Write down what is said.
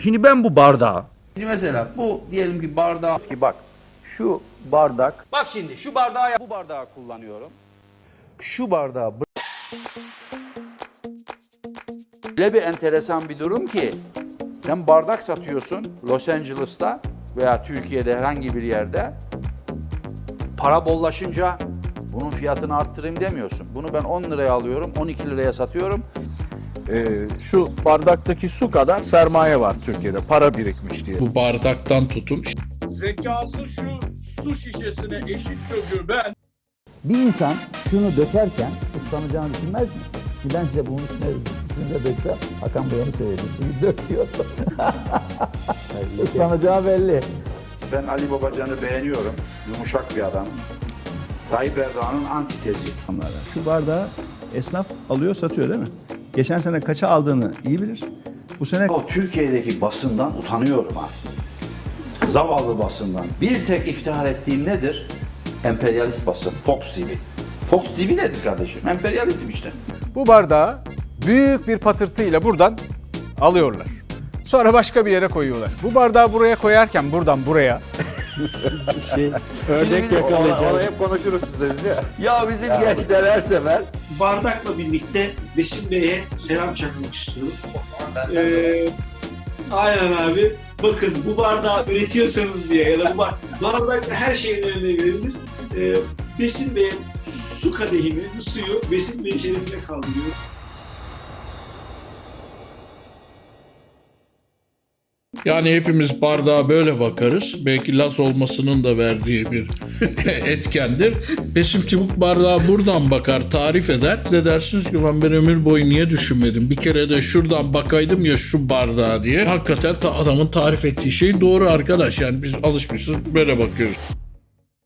Şimdi ben bu bardağı Şimdi mesela bu diyelim ki bardağı ki bak şu bardak Bak şimdi şu bardağı bu bardağı kullanıyorum. şu bardağı Öyle bir enteresan bir durum ki sen bardak satıyorsun Los Angeles'ta veya Türkiye'de herhangi bir yerde para bollaşınca bunun fiyatını arttırayım demiyorsun. Bunu ben 10 liraya alıyorum, 12 liraya satıyorum. Ee, şu bardaktaki su kadar sermaye var Türkiye'de para birikmiş diye. Bu bardaktan tutun Zekası şu su şişesine eşit çocuğu ben Bir insan şunu dökerken ıslanacağını düşünmez mi? Şimdi ben size bunun üstüne döksem, Hakan Bey onu söyledi. Suyu döküyor. Islanacağı belli. Ben Ali Babacan'ı beğeniyorum. Yumuşak bir adam. Tayyip Erdoğan'ın antitezi. Şu bardağı esnaf alıyor satıyor değil mi? Geçen sene kaça aldığını iyi bilir. Bu sene O Türkiye'deki basından utanıyorum ha. Zavallı basından. Bir tek iftihar ettiğim nedir? Emperyalist basın, Fox TV. Fox TV nedir kardeşim? Emperyalizm işte. Bu bardağı büyük bir patırtıyla buradan alıyorlar. Sonra başka bir yere koyuyorlar. Bu bardağı buraya koyarken buradan buraya Ördek yakalayacağız. Onu hep konuşuruz sizle biz ya. Ya bizim gençler her sefer bardakla birlikte Besim Bey'e selam çakmak istiyorum. Ee, aynen abi. Bakın bu bardağı üretiyorsanız diye ya da bu bar- bardak her şeyin önüne verilir. Ee, Besim Bey'e su kadehimi, bu suyu Besim Bey'in şerefine kaldırıyor. Yani hepimiz bardağa böyle bakarız. Belki Las olmasının da verdiği bir etkendir. Besim Tibuk bardağa buradan bakar, tarif eder. De dersiniz ki ben, ben ömür boyu niye düşünmedim? Bir kere de şuradan bakaydım ya şu bardağa diye. Hakikaten ta adamın tarif ettiği şey doğru arkadaş. Yani biz alışmışız böyle bakıyoruz.